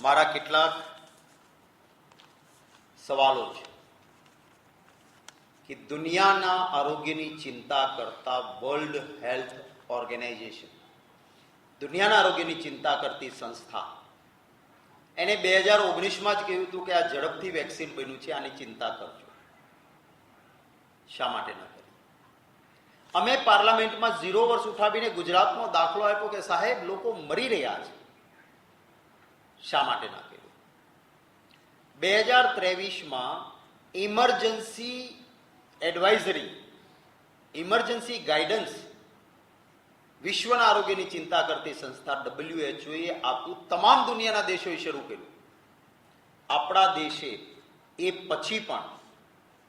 મારા કેટલાક સવાલો છે કે દુનિયાના આરોગ્યની ચિંતા કરતા વર્લ્ડ હેલ્થ ઓર્ગેનાઇઝેશન દુનિયાના આરોગ્યની ચિંતા કરતી સંસ્થા, એને બે હજાર ઓગણીસમાં જ કહ્યું હતું કે આ ઝડપથી વેક્સિન બન્યું છે, આની ચિંતા કરજો. શા માટે ન કરી? અમે પાર્લામેન્ટમાં ઝીરો વર્ષ ઉઠાવીને ગુજરાતનો દાખલો આપ્યો કે સાહેબ, લોકો મરી રહ્યા છે. શા માટે ના કર્યું? બે હજાર ત્રેવીસમાં ઇમરજન્સી એડવાઇઝરી, ઇમરજન્સી ગાઈડન્સ વિશ્વના આરોગ્યની ચિંતા કરતી સંસ્થા ડબલ્યુએચઓએ આપ્યું તમામ દુનિયાના દેશોએ શરૂ કર્યું. આપણા દેશે એ પછી પણ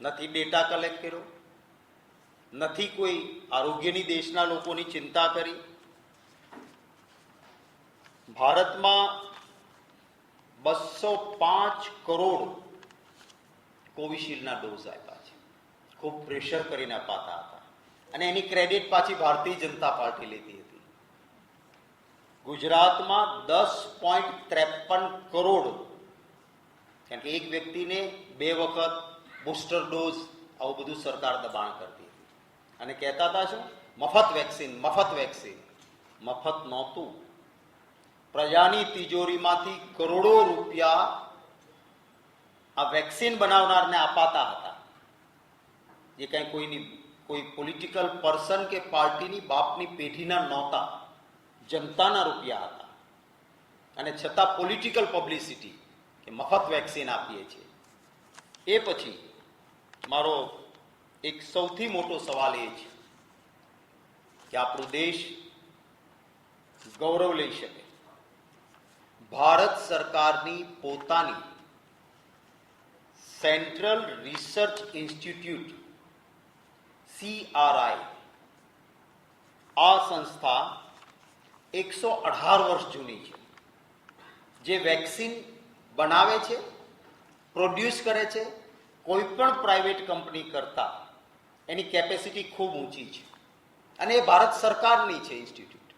નથી ડેટા કલેક્ટ કર્યો, નથી કોઈ આરોગ્યની દેશના લોકોની ચિંતા કરી. ભારતમાં બસો પાંચ કરોડ કોવિશિલ્ડના ડોઝ આપ્યા છે. ખૂબ પ્રેશર કરીને અપાતા હતા. અને એની ક્રેડિટ પાછી ભારતીય જનતા પાર્ટી લીધી હતી. ગુજરાતમાં દસ પોઈન્ટ ત્રેપન કરોડ કારણ કે એક વ્યક્તિને બે વખત બુસ્ટર ડોઝ આવું બધું સરકાર દબાણ કરતી હતી. અને કહેતા હતા શું? મફત વેક્સિન મફત વેક્સિન. મફત નહોતું. પ્રજાની તિજોરીમાંથી કરોડો રૂપિયા આ વેક્સિન બનાવનારને અપાતા હતા. જે કંઈ કોઈની, કોઈ પોલિટિકલ પર્સન કે પાર્ટીની બાપની પેઢીના નહોતા. જનતાના રૂપિયા હતા. અને છતાં પોલિટિકલ પબ્લિસિટી કે મફત વેક્સિન આપીએ છીએ. એ પછી મારો એક સૌથી મોટો સવાલ એ છે કે આપણો દેશ ગૌરવ લઈ શકે. ભારત સરકારની પોતાની સેન્ટ્રલ રિસર્ચ ઇન્સ્ટિટ્યૂટ સીઆરઆઈ આ સંસ્થા એકસો અઢાર વર્ષ જૂની છે. જે વેક્સિન બનાવે છે, પ્રોડ્યુસ કરે છે કોઈ પણ પ્રાઇવેટ કંપની કરતા એની કેપેસિટી ખૂબ ઊંચી છે. અને એ ભારત સરકારની છે ઇન્સ્ટિટ્યૂટ.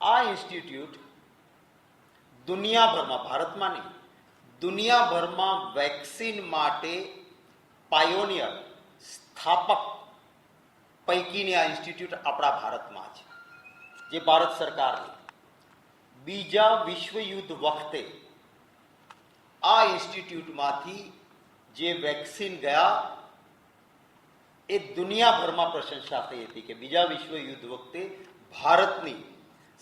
આ ઇન્સ્ટિટ્યૂટ દુનિયાભરમાં, ભારતમાં નહીં, દુનિયાભરમાં વેક્સિન માટે પાયોનિયર સ્થાપક પૈકીની આ ઇન્સ્ટિટ્યૂટ આપણા ભારતમાં છે, જે ભારત સરકારની બીજા વિશ્વ યુદ્ધ વખતે આ ઇન્સ્ટિટ્યૂટમાંથી જે વેક્સિન ગયા, એ દુનિયાભરમાં પ્રશંસા થઈ હતી કે બીજા વિશ્વ યુદ્ધ વખતે ભારતની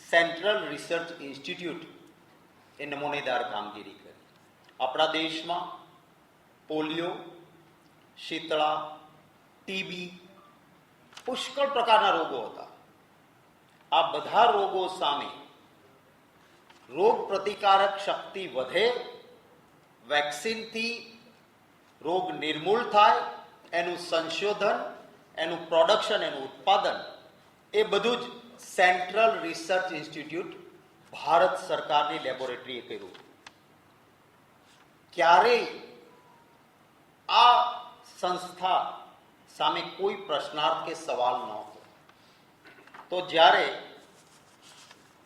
સેન્ટ્રલ રિસર્ચ ઇન્સ્ટિટ્યૂટ એ નમૂનેદાર કામગીરી કરી. આપણા દેશમાં પોલિયો, શીતળા, ટીબી પુષ્કળ પ્રકારના રોગો હતા. આ બધા રોગો સામે રોગ પ્રતિકારક શક્તિ વધે, વેક્સિનથી રોગ નિર્મૂળ થાય, એનું સંશોધન, એનું પ્રોડક્શન એનું ઉત્પાદન એ બધું જ સેન્ટ્રલ રિસર્ચ ઇન્સ્ટિટ્યૂટ ભારત સરકારની લેબોરેટરીએ કર્યું. ક્યારેય આ સંસ્થા સામે કોઈ પ્રશ્નાર્થ કે સવાલ ન હતો તો જ્યારે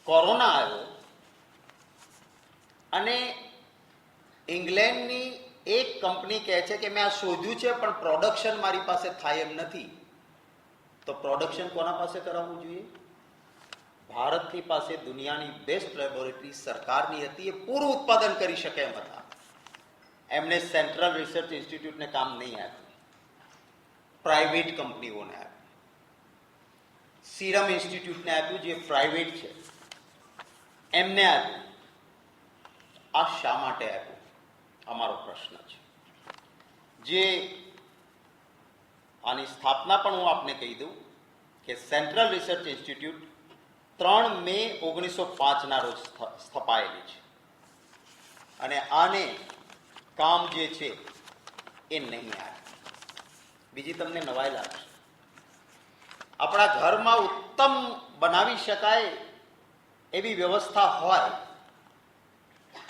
કોરોના આવ્યો અને ઇંગ્લેન્ડની એક કંપની કહે છે કે મેં આ શોધ્યું છે, પણ પ્રોડક્શન મારી પાસે થાય એમ નથી, તો પ્રોડક્શન કોના પાસે કરાવવું જોઈએ? ભારતની પાસે દુનિયાની બેસ્ટ લેબોરેટરી સરકારની હતી, એ પૂરું ઉત્પાદન કરી શકે એમ હતા. એમને સેન્ટ્રલ રિસર્ચ ઇન્સ્ટિટ્યૂટને કામ નહીં આપ્યું. પ્રાઇવેટ કંપનીઓને આપ્યું. સિરમ ઇન્સ્ટિટ્યૂટને આપ્યું, જે પ્રાઇવેટ છે. એમને આપ્યું. આ શા માટે આપ્યું? અમારો પ્રશ્ન છે. જે આની સ્થાપના પણ હું આપને કહી દઉં કે સેન્ટ્રલ રિસર્ચ ઇન્સ્ટિટ્યૂટ ત્રણ મે ઓગણીસો પાંચના રોજ સ્થ- સ્થપાયેલી છે. અને આને કામ જે છે એ નહીં આવે. બીજી તમને નવાઈ લાગશે આપણા ઘરમાં ઉત્તમ બનાવી શકાય એવી વ્યવસ્થા હોય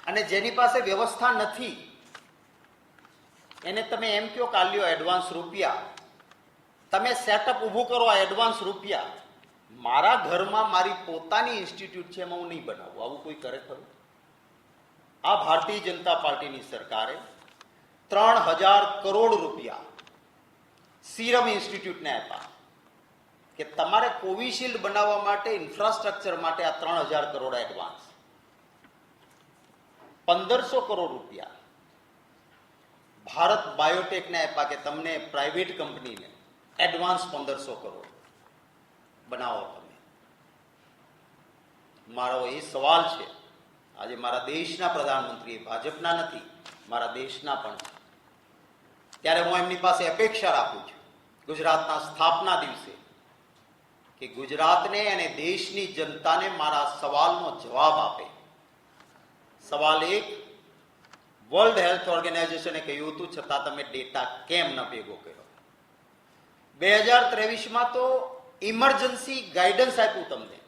અને જેની પાસે વ્યવસ્થા નથી, એને તમે એમ કયો કાલ્યો લ્યો એડવાન્સ રૂપિયા. તમે સેટઅપ ઊભું કરો, આ એડવાન્સ રૂપિયા. મારા ઘરમાં મારી પોતાની ઇન્સ્ટિટ્યૂટ છે એમાં હું નહીં બનાવું. આવું કોઈ કરે ખરું? આ ભારતીય જનતા પાર્ટીની સરકારે ત્રણ હજાર કરોડ રૂપિયા સીરમ ઇન્સ્ટિટ્યૂટને આપ્યા કે તમારે કોવિશિલ્ડ બનાવવા માટે, ઇન્ફ્રાસ્ટ્રક્ચર માટે આ ત્રણ હજાર કરોડ એડવાન્સ પંદરસો કરોડ રૂપિયા ભારત બાયોટેકને આપ્યા કે તમને પ્રાઇવેટ કંપનીને એડવાન્સ પંદરસો કરોડ. બનાવો તમે. મારો એ સવાલ છે, આજે મારા દેશના પ્રધાનમંત્રી ભાજપના નથી, મારા દેશના પણ ત્યારે હું એમની પાસે અપેક્ષા રાખું છું, ગુજરાતના સ્થાપના દિવસે, કે ગુજરાતને અને દેશની જનતાને મારા સવાલનો જવાબ આપે. સવાલ એક વર્લ્ડ હેલ્થ ઓર્ગેનાઇઝેશને કહ્યું હતું, છતાં તમે ડેટા કેમ ન ભેગો કર્યો? બે હજાર ત્રેવીસમાં તો ઇમરજન્સી ગાઈડન્સ આપ્યું તમને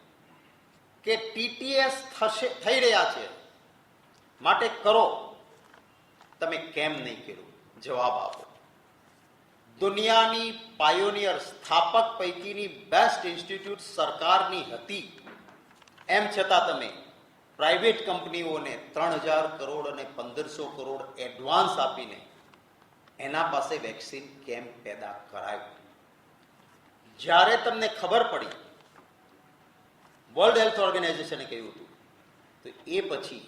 કે ટીટીએસ થશે, થઈ રહ્યા છે. માટે કરો. તમે કેમ નહીં કર્યું? જવાબ આપો. દુનિયાની પાયોનિયર સ્થાપક પૈકીની બેસ્ટ ઇન્સ્ટિટ્યૂટ સરકારની હતી. એમ છતાં તમે પ્રાઇવેટ કંપનીઓને ત્રણ હજાર કરોડ અને પંદરસો કરોડ એડવાન્સ આપીને એના પાસે વેક્સિન કેમ પેદા કરાયું? જ્યારે તમને ખબર પડી વર્લ્ડ હેલ્થ ઓર્ગેનાઇઝેશને કહ્યું હતું, તો એ પછી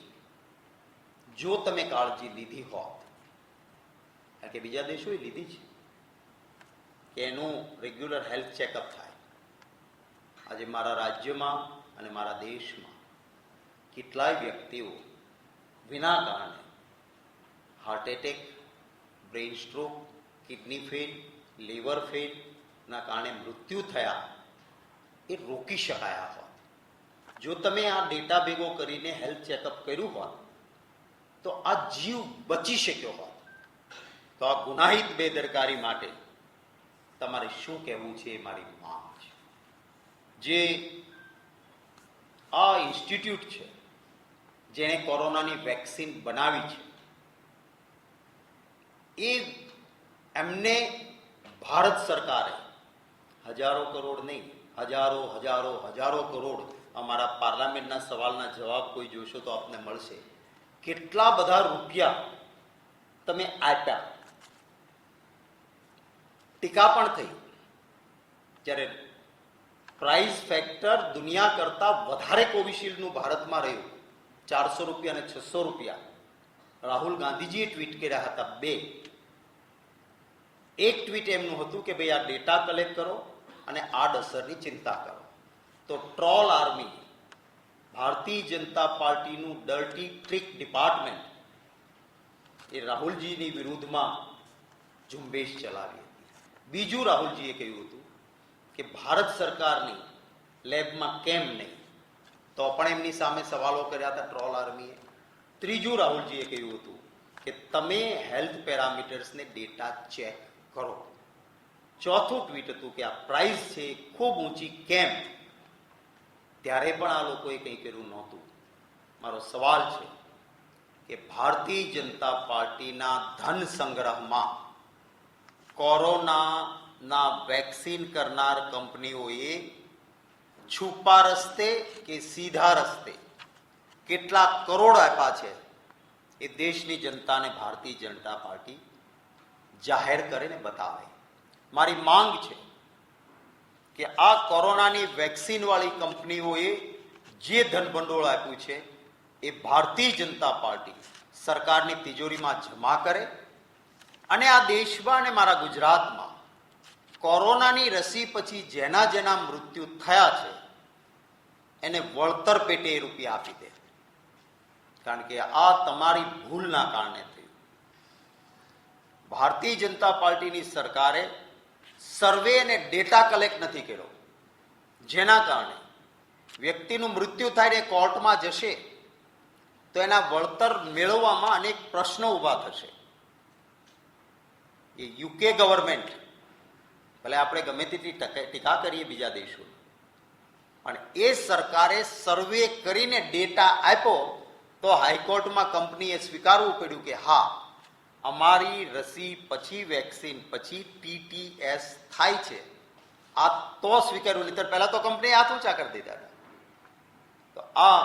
જો તમે કાળજી લીધી હોત, કારણ કે બીજા દેશોએ લીધી છે કે એનું રેગ્યુલર હેલ્થ ચેકઅપ થાય. આજે મારા રાજ્યમાં અને મારા દેશમાં કેટલાય વ્યક્તિઓ વિના કારણે heart attack brain stroke kidney fail liver ફેલના કારણે મૃત્યુ થયા એ રોકી શકાયા હોત. જો તમે આ ડેટા ભેગો કરીને હેલ્થ ચેકઅપ કર્યું હોત, તો આ જીવ બચી શક્યો હોત. તો આ ગુનાહિત બેદરકારી માટે તમારે શું કહેવું છે એ મારી માંગ છે. જે આ ઇન્સ્ટિટ્યૂટ છે, જેણે કોરોનાની વેક્સિન બનાવી છે, એ એમને ભારત સરકારે હજારો કરોડ નહીં, હજારો હજારો હજારો કરોડ અમારા પાર્લામેન્ટના સવાલના જવાબ કોઈ જોશો તો આપને મળશે. કેટલા બધા રૂપિયા તમે આપ્યા? ટીકા પણ થઈ. જ્યારે પ્રાઇસ ફેક્ટર દુનિયા કરતા વધારે કોવિશિલ્ડનું ભારતમાં રહ્યું. ચારસો રૂપિયા અને છસો રૂપિયા. રાહુલ ગાંધીજીએ ટ્વીટ કર્યા હતા બે. એક ટ્વીટ એમનું હતું કે ભાઈ આ ડેટા કલેક્ટ કરો અને આડઅસરની ચિંતા કરો. તો ટ્રોલ આર્મી ભારતીય જનતા પાર્ટીનું ડર્ટી ટ્રીક ડિપાર્ટમેન્ટ એ રાહુલજીની વિરુદ્ધમાં ઝુંબેશ ચલાવી હતી. બીજું રાહુલજીએ કહ્યું હતું કે ભારત સરકારની લેબમાં કેમ નહીં? તો પણ એમની સામે સવાલો કર્યા હતા ટ્રોલ આર્મીએ. ત્રીજું રાહુલજીએ કહ્યું હતું કે તમે હેલ્થ પેરામીટર્સને ડેટા ચેક કરો. ચોથું ટ્વીટ હતું કે આ પ્રાઇસ છે ખૂબ ઊંચી કેમ? ત્યારે પણ આ લોકોએ કંઈ કર્યું નહોતું. મારો સવાલ છે કે ભારતીય જનતા પાર્ટીના ધન સંગ્રહમાં કોરોનાના વેક્સિન કરનાર કંપનીઓએ છુપા રસ્તે કે સીધા રસ્તે કેટલા કરોડ આપ્યા છે એ દેશની જનતાને ભારતીય જનતા પાર્ટી જાહેર કરીને બતાવે. મારી માંગ છે કે આ કોરોનાની વેક્સિન વાળી કંપનીઓએ જે ધનભંડોળ આપ્યું છે, એ ભારતીય જનતા પાર્ટી સરકારની તિજોરીમાં જમા કરે અને આ દેશમાં અને મારા ગુજરાતમાં કોરોનાની રસી પછી જેના જેના મૃત્યુ થયા છે, એને વળતર પેટે એ રૂપિયા આપી દે. કારણ કે આ તમારી ભૂલના કારણે થયું. ભારતીય જનતા પાર્ટીની સરકારે સર્વે અને ડેટા કલેક્ટ નથી કર્યો. જેના કારણે વ્યક્તિનું મૃત્યુ થાય ને કોર્ટમાં જશે, તો એના વળતર મેળવવામાં અનેક પ્રશ્નો ઊભા થશે. એ યુકે ગવર્મેન્ટ, ભલે આપણે ગમે તેટલી ટીકા કરીએ બીજા દેશો. પણ એ સરકારે સર્વે કરીને ડેટા આપ્યો, તો હાઈકોર્ટમાં કંપનીએ સ્વીકારવું પડ્યું કે હા અમારી રસી પછી વેક્સિન, પછી ટીટીએસ થાય છે. આ તો સ્વીકાર્યું. નહીં પહેલા તો કંપનીએ હાથ ઊંચા કરી દીધા. તો આ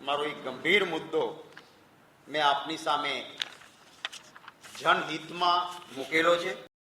મારો એક ગંભીર મુદ્દો મેં આપની સામે જનહિતમાં મૂકેલો છે.